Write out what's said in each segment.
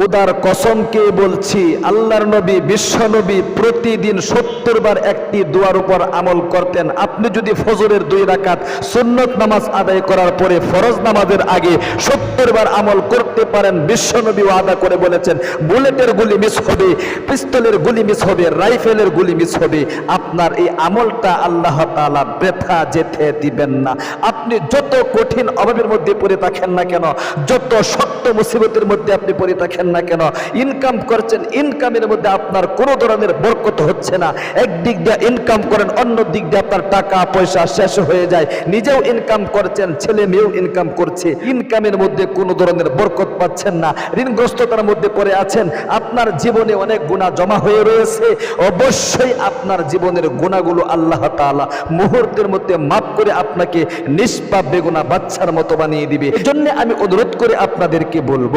কোদার কসমকে বলছি, আল্লাহর নবী, বিশ্ব নবী প্রতিদিন সত্তর বার একটি দোয়ার উপর আমল করতেন। আপনি যদি ফজরের দুই রাকাত সুন্নত নামাজ আদায় করার পরে ফরজ নামাজের আগে সত্তর বার আমল করতে পারেন, বিশ্ব নবী আদা করে বলেছেন, বুলেটের গুলি মিস হবে, পিস্তলের গুলি মিস হবে, রাইফেলের গুলি মিস হবে। আপনার এই আমলটা আল্লাহ তাআলা ব্যথা যেতে দিবেন না। আপনি যত কঠিন অভাবের মধ্যে পড়ে থাকেন না কেন, যত শক্ত মুসিবতের মধ্যে আপনি পড়ে থাকেন না কেন? ইনকাম করছেন ইনকামের মধ্যে আপনার কোনো ধরনের বরকত হচ্ছে না। একদিক দিয়ে ইনকাম করেন, অন্য দিক দিয়ে আপনার টাকা, পয়সা শেষ হয়ে যায়। নিজেও ইনকাম করছেন, ছেলে মেয়েও ইনকাম করছে। ইনকামের মধ্যে কোনো ধরনের বরকত পাচ্ছেন না। ঋণগ্রস্ততার মধ্যে পড়ে আছেন। আপনার জীবনে অনেক গুণা জমা হয়ে রয়েছে। অবশ্যই আপনার জীবনের গুণাগুলো আল্লাহ তাআলা মুহূর্তের মধ্যে মাফ করে আপনাকে নিষ্পাপ বেগুনা বাচ্চার মতো বানিয়ে দিবে। এজন্য আমি অনুরোধ করে আপনাদেরকে বলব,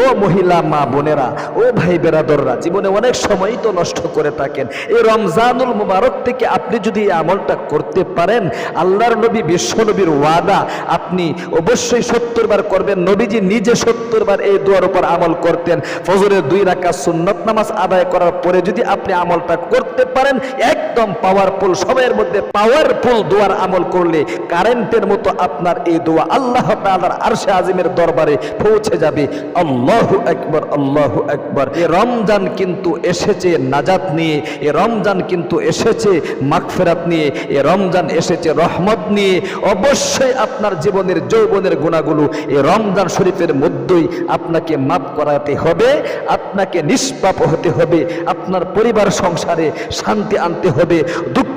ও মহিলা মা বোনেরা, ও ভাই বেরাদররা, জীবনে অনেক সময়ই তো নষ্ট করে থাকেন। এই রমজানুল মুবারক থেকে আপনি যদি এই আমলটা করতে পারেন, আল্লাহর নবী, বিশ্ব নবীর ওয়াদা, আপনি অবশ্যই সত্তর বার করবেন, নবীজি নিজে সত্তর বার এই দোয়ার উপর আমল করতেন। ফজরের দুই রাকাত সুন্নত নামাজ আদায় করার পরে যদি আপনি আমলটা করতে পারেন, একদম পাওয়ারফুল সময়ের মধ্যে পাওয়ারফুল দোয়ার আমল করলে কারেন্টের মতো আপনার এই দোয়া আল্লাহ তাআলার আরশে আজিমের দরবারে পৌঁছে যাবে। আল্লাহু আকবার আল্লাহু আকবার এই রমজান কিন্তু এসেছে নাজাত নিয়ে, এ রমজান কিন্তু এসেছে মাগফিরাত নিয়ে, এ রমজান এসেছে রহমত নিয়ে। অবশ্যই আপনার জীবনের যৌবনের গুণাগুলো এ রমজান শরীফের মধ্যেই আপনাকে মাফ করাতে হবে, আপনাকে নিষ্পাপ হতে হবে, আপনার পরিবার সংসারে শান্তি আনতে হবে, দুঃখ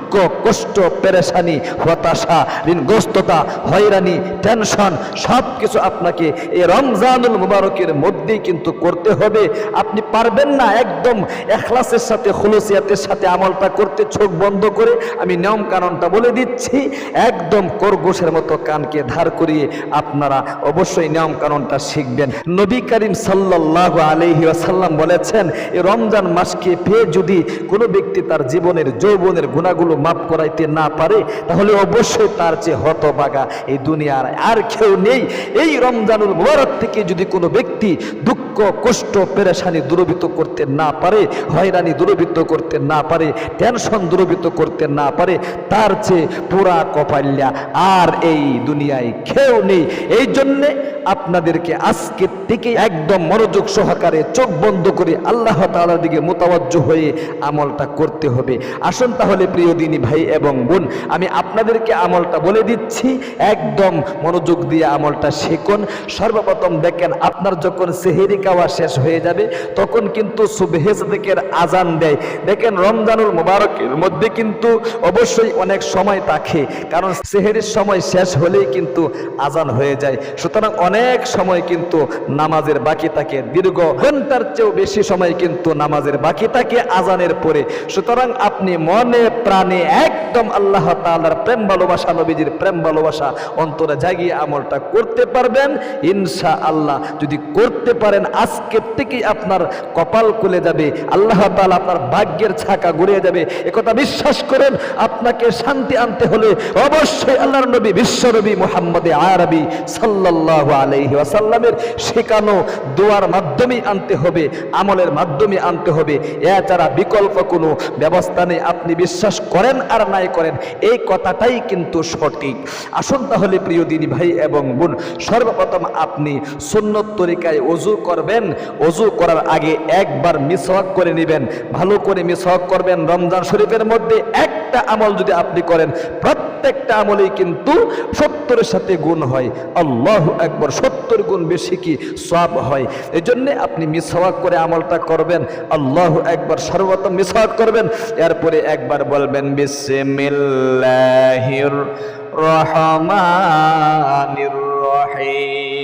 কষ্ট, পেরেশানি, হতাশা, ঋণগ্রস্ততা, হয়রানি টেনশন সব কিছু আপনাকে এই রমজানুল মুবারকের মধ্যেই কিন্তু করতে হবে। আপনি পারবেন না একদম এখলাসের সাথে, খুলসিয়াতের সাথে আমলটা করতে, চোখ বন্ধ করে আমি নিয়ম কানুনটা বলে দিচ্ছি, একদম করগোশের মতো কানকে ধার করিয়ে আপনারা অবশ্যই নিয়ম কানুনটা শিখবেন। নবী করিম সাল্লাল্লাহু আলাইহি ওয়াসাল্লাম বলেছেন, এই রমজান মাসকে পেয়ে যদি কোনো ব্যক্তি তার জীবনের যৌবনের গুণাগুলো মাফ করাইতে না পারে, তাহলে অবশ্যই তার চেয়ে হতবাগা এই দুনিয়ার আর কেউ নেই। এই রমজানুল মুবারক থেকে যদি কোনো ব্যক্তি দুঃখ, কষ্ট, পেরেশানি দূরভূত করতে না পারে, হয়রানি দূরভূত করতে না পারে, টেনশন দূরভূত করতে না পারে, তার চেয়ে পুরা কপাল্যা আর এই দুনিয়ায় কেউ নেই। এই জন্যে আপনাদেরকে আজকের থেকে একদম মনোযোগ সহকারে চোখ বন্ধ করে আল্লাহ তাআলার দিকে মোতাবজ্জ হয়ে আমলটা করতে হবে। আসুন তাহলে প্রিয় দিনী ভাই এবং বোন, আমি আপনাদেরকে আমলটা বলে দিচ্ছি। একদম মনোযোগ দিয়ে আমলটা শেখুন। সর্বপ্রথম দেখেন, আপনার যখন সেহেরি খাওয়া শেষ হয়ে যাবে, তখন কিন্তু সুবেহেজদেকের আজান দেয়। দেখেন, রমজানুল মোবারকের মধ্যে কিন্তু অবশ্যই অনেক সময় থাকে, কারণ সেহেরির সময় শেষ হলেই কিন্তু আজান হয়ে যায়। সুতরাং সময় কিন্তু নামাজের বাকি থাকে। দীর্ঘ ঘণ্টার চেয়েও বেশি সময় কিন্তু নামাজের বাকি থাকে আজানের পরে। সুতরাং আপনি মনে প্রাণে একদম আল্লাহ তাআলার প্রেম ভালোবাসা, নবীজির প্রেম ভালোবাসা অন্তরে জাগিয়ে আমলটা করতে পারবেন। ইনশা আল্লাহ যদি করতে পারেন আজকের থেকেই আপনার কপাল খুলে যাবে। আল্লাহ তাআলা আপনার ভাগ্যের ছাকা ঘুরিয়ে যাবে একথা বিশ্বাস করেন, আপনাকে শান্তি আনতে হলে অবশ্যই আল্লাহর নবী, বিশ্ব নবী মোহাম্মদে আরবি সাল্লাল্লাহু আলাইহি ওয়াসাল্লামের শেখানো দোয়ার মাধ্যমেই আনতে হবে, আমলের মাধ্যমে আনতে হবে। এছাড়া বিকল্প কোনো ব্যবস্থা নেই। আপনি বিশ্বাস করেন আর নাই করেন, এই কথাটাই কিন্তু সঠিক। আসুন তাহলে প্রিয় দিনী ভাই এবং বোন, সর্বপ্রথম আপনি সুন্নত তরিকায় অজু করবেন। অজু করার আগে একবার মিসওয়াক করে নেবেন। ভালো করে মিসওয়াক করবেন। রমজান শরীফের মধ্যে একটা আমল যদি আপনি করেন, প্রত্যেকটা আমলেই কিন্তু সত্তরের সাথে গুণ হয়। আল্লাহ একবার সত্তর গুণ বেশি কি সব হয়? এই জন্যে আপনি মিসওয়াক করে আমলটা করবেন। আল্লাহ একবার সর্বোত্তম মিসওয়াক করবেন। এরপরে একবার বলবেন, বিসমিল্লাহির রহমানির রহিম।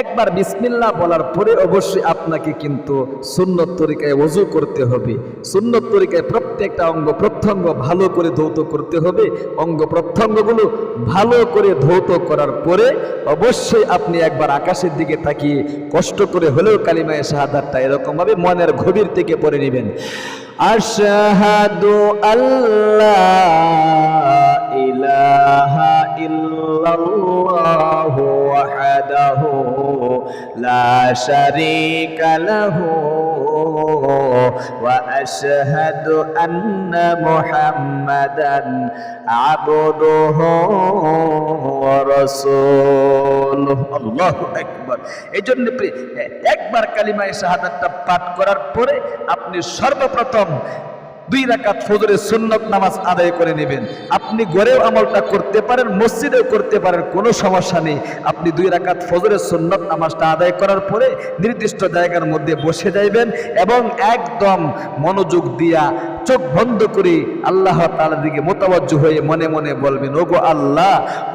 একবার বিসমিল্লা বলার পরে অবশ্যই আপনাকে কিন্তু সুন্নত তরিকায় ওজু করতে হবে। সুন্নত তরিকায় প্রত্যেকটা অঙ্গ প্রত্যঙ্গ ভালো করে ধৌত করতে হবে। অঙ্গ প্রত্যঙ্গগুলো ভালো করে ধৌত করার পরে অবশ্যই আপনি একবার আকাশের দিকে তাকিয়ে কষ্ট করে হলেও কালিমায় শাহাদারটা এরকমভাবে মনের গভীর থেকে পড়ে নেবেন। আশাহাদু আল্লাহ ইলাহা ইল্লাল্লাহু ওয়াহদাহু لا شريك له واشهد ان محمدا عبده ورسوله আল্লাহ একবার এই জন্য প্রিয়, একবার কালিমায় শাহাদাতটা পাঠ করার পরে আপনি সর্বপ্রথম দুই রাকাত ফজরের সুন্নত নামাজ আদায় করে নেবেন। আপনি গড়েও আমলটা করতে পারেন, মসজিদেও করতে পারেন, কোনো সমস্যা নেই। আপনি দুই রাকাত ফজরের সুন্নত নামাজটা আদায় করার পরে নির্দিষ্ট জায়গার মধ্যে বসে যাইবেন এবং একদম মনোযোগ দিয়া চোখ বন্ধ করে আল্লাহ তাআলার দিকে মোতাবজ্জ হয়ে মনে মনে বলবেন ও গো আল্লাহ,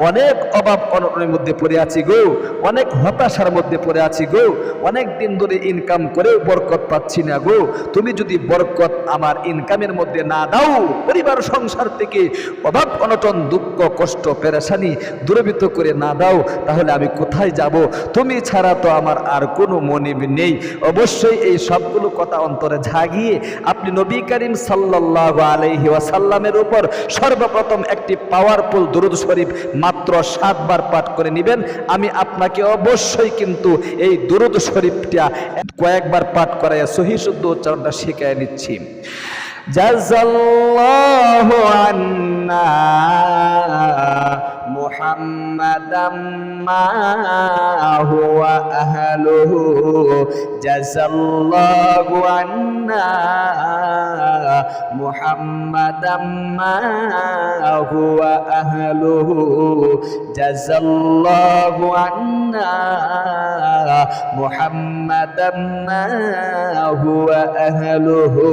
অনেক অভাব অনটনের মধ্যে পড়ে আছি গো, অনেক হতাশার মধ্যে পড়ে আছি গো, অনেক দিন ধরে ইনকাম করেও বরকত পাচ্ছি না গো, তুমি যদি বরকত আমার ইনকামের মধ্যে না দাও, পরিবার, সংসার থেকে অভাব অনটন, দুঃখ, কষ্ট, পেরেশানি দূরীভূত করে না দাও, তাহলে আমি কোথায় যাব? তুমি ছাড়া তো আমার আর কোনো মনিব নেই। অবশ্যই এই সবগুলো কথা অন্তরে ঝাগিয়ে আপনি নবী করিম সাল্লাল্লাহু আলহি ওয়াসাল্লামের উপর সর্বপ্রথম একটি পাওয়ারফুল দুরুদ শরীফ মাত্র সাতবার পাঠ করে নেবেন। আমি আপনাকে অবশ্যই কিন্তু এই দুরুদ শরীফটা কয়েকবার পাঠ করাইয়া সহি শুদ্ধ উচ্চারণটা শিখাই নিচ্ছি। জাজাল্লাহু আন্না মুহাম্মাদাম মা হুয়া আহলুহু জাযাল্লাহু আন্না মুহাম্মাদাম মা হুয়া আহলুহু জাযাল্লাহু আন্না মুহাম্মাদাম মা হুয়া আহলুহু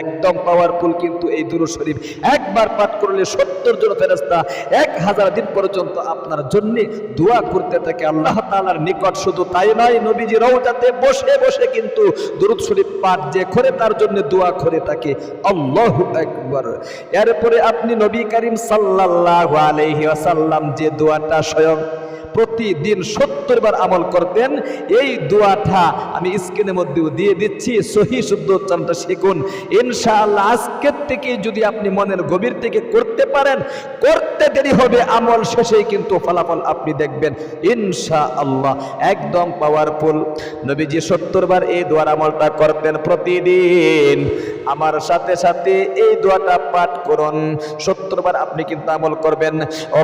একদম পাওয়ারফুল কিন্তু এই দুরু শরীফ। একবার পাঠ করলে সত্তর জন ফেরেস্তা এক হাজার দিন পর্যন্ত আপনার জন্য দোয়া করতে থাকে আল্লাহ তাআলার নিকট। শুধু তাই নয়, নবীজি রওজাতে বসে বসে কিন্তু দুরুদ শরীফ পাঠ যে করে তার জন্য দোয়া করে থাকে। আল্লাহু একবার এরপরে আপনি নবী করিম সাল্লাল্লাহু আলাইহি ওয়াসাল্লাম যে দোয়াটা স্বয়ং প্রতিদিন সত্তর বার আমল করতেন। এই দোয়াটা আমি স্ক্রিনের মধ্যেও দিয়ে দিচ্ছি। সহি, শুদ্ধ উচ্চারণটা শিখুন। ইনশাআল্লাহ আজকের থেকে যদি আপনি মনের গভীর থেকে করতে পারেন, করতে দেরি হবে, আমল শেষেই কিন্তু ফলাফল আপনি দেখবেন। ইনশা আল্লাহ একদম পাওয়ারফুল নবীজি সত্তর বার এই দোয়ার আমলটা করতেন প্রতিদিন। আমার সাথে সাথে এই দোয়াটা পাঠ করুন সত্তর বার আপনি কিন্তু আমল করবেন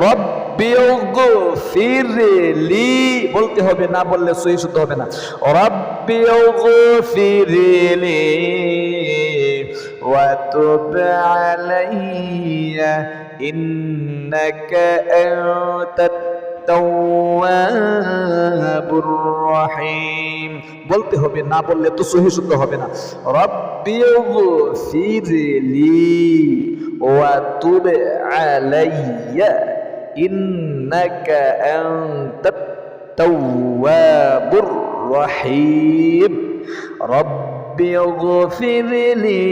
রব্বিউগফিরলি বলতে হবে না বললে সহি শুদ্ধ হবে না রব্বিউগফিরলি وتب علي إنك أنت তাওয়াবুর রহিম বলতে হবে, না বললে তো সহি শুদ্ধ হবে না। রব্বিগফিরলি ওয়া তুব আলাইয়া, ইন্নাকা আনতাত তাওয়াবুর রহিম رب اغفر لي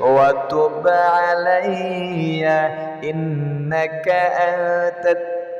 وتب علي إنك أنت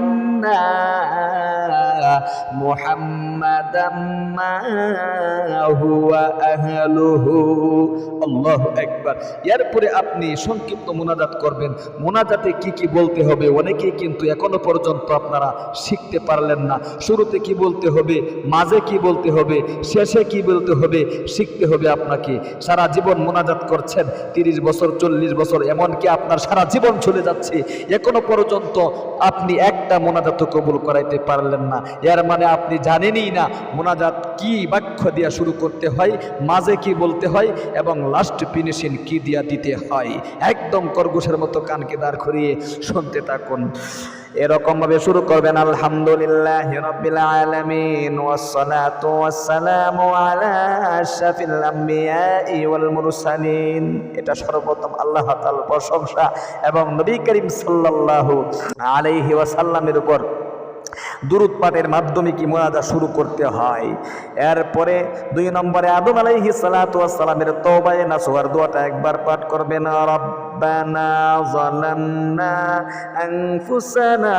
আন্না মুহাম্মাদাম মা হুয়া আহলুহু। এরপরে আপনি সংক্ষিপ্ত মোনাজাত করবেন। মোনাজাতে কি কি বলতে হবে? অনেকেই কিন্তু এখনও পর্যন্ত আপনারা শিখতে পারলেন না। শুরুতে কি বলতে হবে? মাঝে কি বলতে হবে? শেষে কি বলতে হবে? শিখতে হবে আপনাকে। সারা জীবন মোনাজাত করছেন। তিরিশ বছর, চল্লিশ বছর এমনকি আপনার সারা জীবন চলে যাচ্ছে। এখনও পর্যন্ত আপনি একটা মোনাজাত কবুল করাইতে পারলেন না। এর মানে আপনি জানেনই না, মোনাজাত কি বাক্য দিয়া শুরু করতে হয়, মাঝে কি বলতে হয়, এবং লাস্ট ফিনিশিং কি দিয়া দিতে হয়। একদম কর্গুশের মতো কানকে দাঁড় করিয়ে শুনতে থাকুন। এরকম ভাবে শুরু করবেন, আলহামদুলিল্লাহ এটা সর্বপ্রথম আল্লাহ প্রশংসা, এবং নবী করিম সাল্লাল্লাহু আলাইহি ওয়াসাল্লামের উপর দুরুদ পাঠের মাধ্যমে কি মোনাজা শুরু করতে হয়? এরপরে দুই নম্বরে আদম আলাইহি সালাতু সালামের তওবায়ে নাসুহার দোয়াটা একবার পাঠ করবেন। আনফুসানা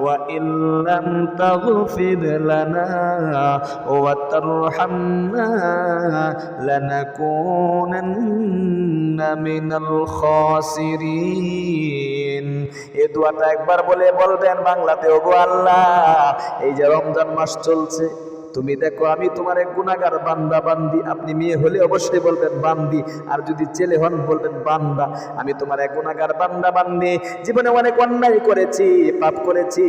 ওয়া ইল্লাম তাগফির লানা ওয়া তারহামনা লানাকুনান্না মিনাল খাসিরিন। এই দোয়াটা একবার বলে বলবেন বাংলাতে ওগো আল্লাহ। এই যে রমজান মাস চলছে। তুমি দেখো, আমি তোমার এক গুণাগার বান্দা, বান্দি। আপনি মেয়ে হলে অবশ্যই বলবেন বান্দি। আর যদি ছেলে হন, বলবেন বান্দা। আমি তোমার এক গুণাগার বান্দা, বান্দি। জীবনে অনেক অন্যায় করেছি, পাপ করেছি।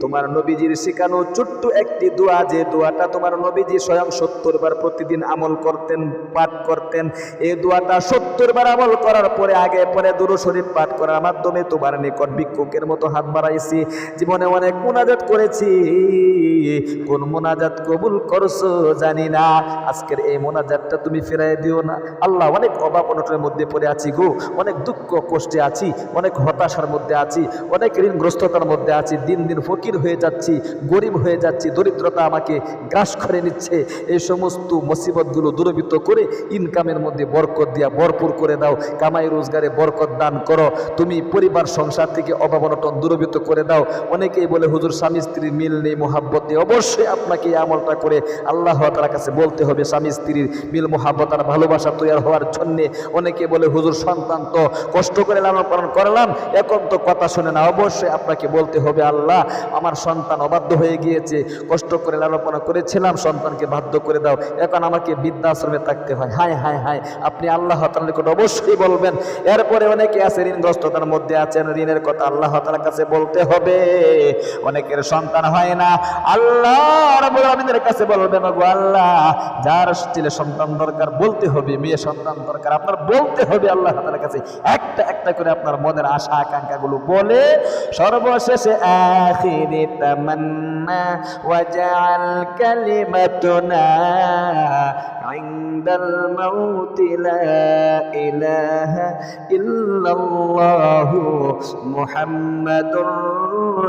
তোমার নবীজির শেখানো ছোট্ট একটি দোয়া, যে দোয়াটা তোমার নবীজি স্বয়ং সত্তর বার প্রতিদিন আমল করতেন, পাঠ করতেন, এই দোয়াটা সত্তর বার আমল করার পরে, আগে পরে দুরু শরীফ পাঠ করার মাধ্যমে তোমার নিকট ভিক্ষুকের মতো হাত বাড়াইছি। জীবনে অনেক মোনাজাত করেছি। কোন মোনাজাত কবুল করছ? জানি না। আজকের এই মোনাজাতটা তুমি ফেরাই দিও না। আল্লাহ অনেক অভাব অনটনের মধ্যে পড়ে আছি গো। অনেক দুঃখ কষ্টে আছি। অনেক হতাশার মধ্যে আছি। অনেক ঋণগ্রস্ততার মধ্যে আছি। দিন দিন ফকির হয়ে যাচ্ছি, গরিব হয়ে যাচ্ছি। দরিদ্রতা আমাকে গ্রাস করে নিচ্ছে। এই সমস্ত মুসিবতগুলো দূরবীত করে ইনকামের মধ্যে বরকত দিয়া ভরপুর করে দাও। কামাই রোজগারে বরকত দান করো। তুমি পরিবার, সংসার থেকে অভাব অনটন দূরবীত করে দাও। অনেকেই বলে, হুজুর স্বামী স্ত্রীর মিল নেই, মোহাব্বত নেই। অবশ্যই আপনাকে এই আমলটা করে আল্লাহ তালার কাছে বলতে হবে, স্বামী স্ত্রীর মিল, মোহাব্বত আর ভালোবাসা তৈরি হওয়ার জন্যে। অনেকে বলে, হুজুর, সন্তান তো কষ্ট করে লালন পালন করলাম, এখন তো কথা শুনে না। অবশ্যই আপনাকে বলতে হবে, আল্লাহ, আমার সন্তান অবাধ্য হয়ে গিয়েছে, কষ্ট করে লালন পালন করেছিলাম, সন্তানকে বাধ্য করে দাও। এখন আমাকে বৃদ্ধাশ্রমে থাকতে হয়। হায় হায় হায়, আপনি আল্লাহ তালার নিকট অবশ্যই বলবেন। এরপরে অনেকে আছে, ঋণগ্রস্ততার মধ্যে আছেন, ঋণের কথা আল্লাহ তালার কাছে বলতে হবে। অনেকের সন্তান হয় না। আল্লাহ কাছে বলবেন গো আল্লাহ, যার ছেলে সন্তান দরকার, বলতে হবে মেয়ে সন্তান দরকার, আপনার বলতে হবে আল্লাহ তাদের কাছে। একটা একটা করে আপনার মনের আশা, আকাঙ্ক্ষাগুলো বলে, সর্বশেষে, আখিরি তামান্না কালিমাতুনা ইনদাল মাউতি লা ইলাহা ইল্লাল্লাহু মুহাম্মাদুর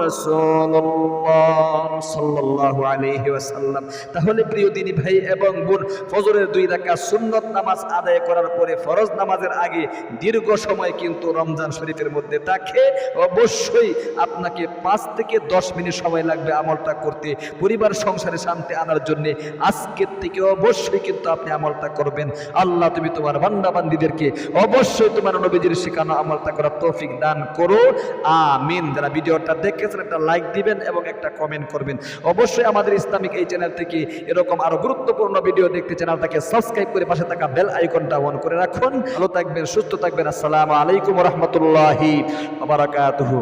রাসূলুল্লাহ সাল্লাল্লাহু আলাইহি ওয়াসাল্লাম তাহলে প্রিয় দিনী ভাই এবং বোন, ফজরের দুই রাকাত সুন্নত নামাজ আদায় করার পরে ফরজ নামাজের আগে দীর্ঘ সময় কিন্তু রমজান শরীফের মধ্যে থাকে। অবশ্যই আপনাকে পাঁচ থেকে দশ মিনিট সময় লাগবে আমলটা করতে, পরিবার সংসারে শান্তি আনার জন্য। আজকের থেকে অবশ্যই কিন্তু আপনি আমলটা করবেন। আল্লাহ, তুমি তোমার বান্দাবান্দিদেরকে অবশ্যই তোমার নবীজির শেখানো আমলটা করার তৌফিক দান করো। আমিন। যারা ভিডিওটা দেখেছেন, একটা লাইক দিবেন এবং একটা কমেন্ট করবেন। অবশ্যই আমাদের ইসলামিক এই চ্যানেল থেকে এরকম আরও গুরুত্বপূর্ণ ভিডিও দেখতে চ্যানেলটাকে সাবস্ক্রাইব করে পাশে থাকা বেল আইকনটা অন করে রাখুন। ভালো থাকবেন, সুস্থ থাকবেন। আসসালামু আলাইকুম রহমতুল্লাহি বারাকাতুহু।